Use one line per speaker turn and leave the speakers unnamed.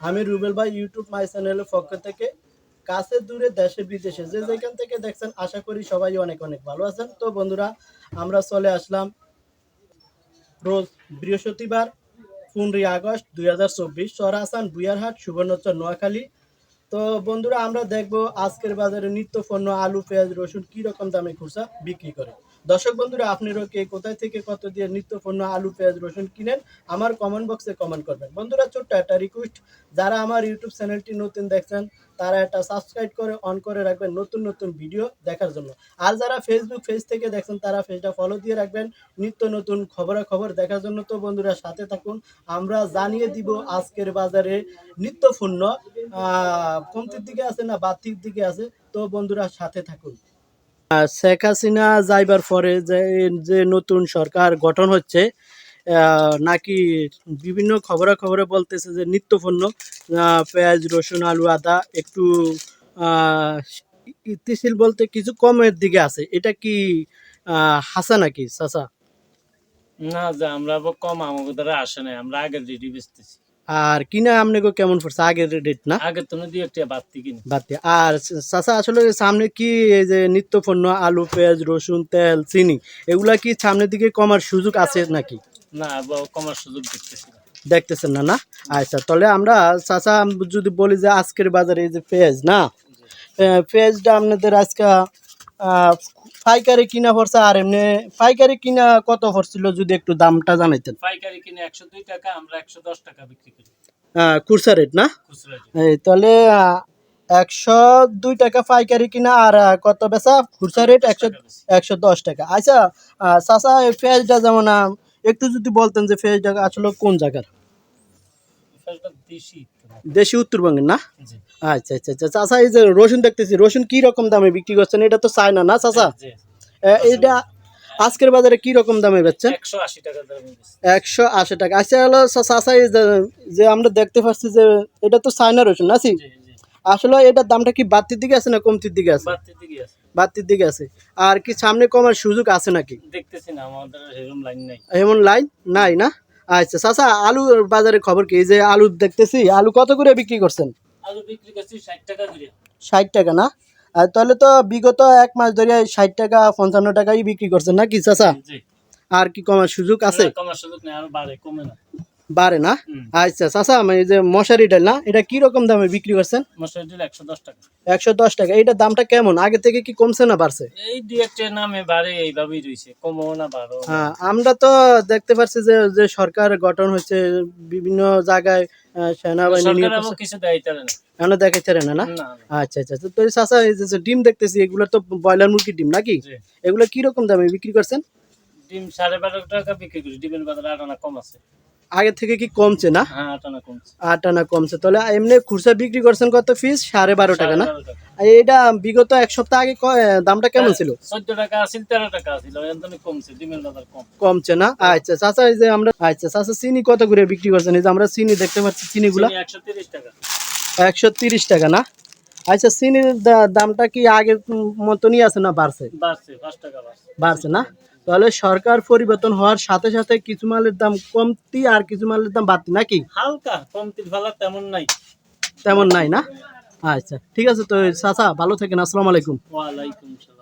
আমি রুবেল ভাই ইউটিউব মাই চ্যানেলের পক্ষ থেকে কাছে দূরে দেশে, বিদেশে, যে যেখান থেকে দেখছেন, আশা করি সবাই অনেক অনেক ভালো আছেন। তো বন্ধুরা, আমরা চলে আসলাম রোজ বৃহস্পতিবার, পনেরোই আগস্ট দুই হাজার চব্বিশ, সরাসান বুয়ারহাট সুবর্ণচর, নোয়াখালী। তো বন্ধুরা, আমরা দেখব আজকের বাজারে নিত্য পণ্য আলু, পেঁয়াজ, রসুন কি রকম দামে খুচরা বিক্রি করে। দর্শক বন্ধুরা, আপনারও কে কোথায় থেকে কত দিয়ে নিত্য পণ্য আলু, পেঁয়াজ, রসুন কিনেন, আমার কমেন্ট বক্সে কমেন্ট করবেন। বন্ধুরা, ছোট্ট একটা রিকোয়েস্ট যারা আমার ইউটিউব চ্যানেলটি নতুন দেখছেন তারা একটা সাবস্ক্রাইব করে অন করে রাখবেন নতুন নতুন ভিডিও দেখার জন্য। আর যারা ফেসবুক পেজ থেকে দেখছেন, তারা পেজটা ফলো দিয়ে রাখবেন। নিত্য নতুন খবরাখবর দেখার জন্য তো বন্ধুরা সাথে থাকুন। আমরা জানিয়ে দিব আজকের বাজারে নিত্য পণ্য কমতির দিকে আছে না, বাড়তির দিকে আছে, তো বন্ধুরা সাথে থাকুন। শেখ হাসিনা যাইবার পরে যে যে নতুন সরকার গঠন হচ্ছে নাকি বিভিন্ন খবরাখবরে বলতেছে যে নিত্য পণ্য পেঁয়াজ রসুন আলু আদা একটু ইতিশীল বলতে কিছু কমের দিকে আছে। এটা কি হাসা নাকি চাচা?
না যে আমরা কম আমাকে দ্বারা আসে নাই আমরা আগের রেডি বেচতেছি।
আর কিনা আপনাকে কেমন পড়ছে আগের রেট না?
আগের তো দুই একটা বাড়তি কিনি।
দিয়ে। আর চাচা আসলে সামনে কি এই যে নিত্য পণ্য আলু পেঁয়াজ রসুন তেল চিনি এগুলা কি সামনের দিকে কমার সুযোগ আছে নাকি?
না কমার সুযোগ দেখতেছি
দেখতেছেন না না? আচ্ছা তাহলে আমরা চাচা যদি বলি যে আজকের বাজারে এই যে পেঁয়াজ না? পেঁয়াজটা আপনাদের আজকে পাইকারি কিনা পড়ছে আর এমনি পাইকারি কিনা কত পড়ছিল যদি একটু দামটা জানাইতেন?
পাইকারি কিনে একশো দুই টাকা আমরা একশো দশ টাকা বিক্রি করি।
খুচরা রেট না? এই তাহলে একশো দুই টাকা পাইকারি কিনা আর কত বেচা? খুচরা রেট একশো একশো দশ টাকা আচ্ছা চাচা এই পেঁয়াজটা যেমন একটু যদি বলতেন যে পেঁয়াজটা আসলে কোন জায়গার?
দেশি
উত্তরবঙ্গের না? আচ্ছা আচ্ছা আচ্ছা। চাচা এই যে রসুন দেখতেছি রসুন কি রকম দামে বিক্রি করছেন? এটা তো চায়না না চাচা?
জি
এ, এইটা আজকের বাজারে কি রকম দামে বেচছেন?
একশো আশি টাকা দাম
একশো আশি টাকা। আচ্ছা হলো চা- চাচা এই যে- আমরা দেখতে পাচ্ছি যে এটা তো চায়না রসুন না আসলে এটার দামটা কি বাড়তির দিকে আছে না কমতির দিকে আছে?
বাড়তি দিকে আছে।
বাড়তির দিকে আছে। আর কি সামনে কমার সুযোগ আছে নাকি?
দেখতেছি না আমাদের লাইন নাই।
এমন লাইন নাই না? আচ্ছা চাচা আলু বাজারের খবর কি? এই যে আলু দেখতেছি আলু কত করে বিক্রি করছেন?
আলু বিক্রি করছি ষাট টাকা করে।
ষাট টাকা না? আর তাহলে তো বিগত এক মাস ধরে ষাট টাকা পঞ্চান্ন টাকাই বিক্রি করছেন নাকি চাচা? আর কি কমার সুযোগ আছে?
কমার সুযোগ নেই আরও বাড়ে কমে না।
বাড়ে না? আচ্ছা চাচা আমি যে মশারি ডাল না এটা কি রকম দামে বিক্রি করছেন?
দিলে একশো দশ টাকা।
একশো দশ টাকা। এইটার দামটা কেমন? আগে থেকে কি কমছে না বাড়ছে?
এই দুই একটা নামে বাড়ে এইভাবেই রয়েছে। কমও না বাড়ো
হ্যাঁ আমরা তো দেখতে পাচ্ছি যে যে সরকার গঠন হচ্ছে বিভিন্ন জায়গায় সেনাবাহিনী
কিছু না।
না। আচ্ছা আচ্ছা তো তো চাচা এই যে যে ডিম দেখতেছি এগুলো তো ব্রয়লার মুরগির ডিম নাকি?
জি।
এগুলো কি রকম দামে বিক্রি করছেন?
ডিম সাড়ে বারো টাকা বিক্রি করি ডিমের বাজারে আনা কম আছে।
আগে থেকে কি কমছে না?
হ্যাঁ আট আনা কমছে।
কমছে। তাহলে এমনি খুচরা বিক্রি করছেন কত পিস সাড়ে বারো টাকা না? এটা বিগত এক সপ্তাহ আগে দামটা কেমন ছিল?
একদমই কমছে
না? আচ্ছা চাচা এই যে আমরা আচ্ছা চাচা চিনি কত করে বিক্রি করছেন? এই যে আমরা চিনি দেখতে পাচ্ছি চিনিগুলা।
চিনি একশো তিরিশ টাকা।
একশো তিরিশ টাকা না? আচ্ছা চিনির দামটা কি আগের মতনই আছে না বাড়ছে?
বাড়ছে
না? তাহলে সরকার পরিবর্তন হওয়ার সাথে সাথে কিছু মালের দাম কমতি আর কিছু মালের দাম বাড়তি নাকি?
হালকা কমতির ভালো তেমন নাই।
তেমন নাই না? আচ্ছা ঠিক আছে তো চাচা ভালো থাকেন আসসালামু আলাইকুম।
ওয়ালাইকুম সালাম।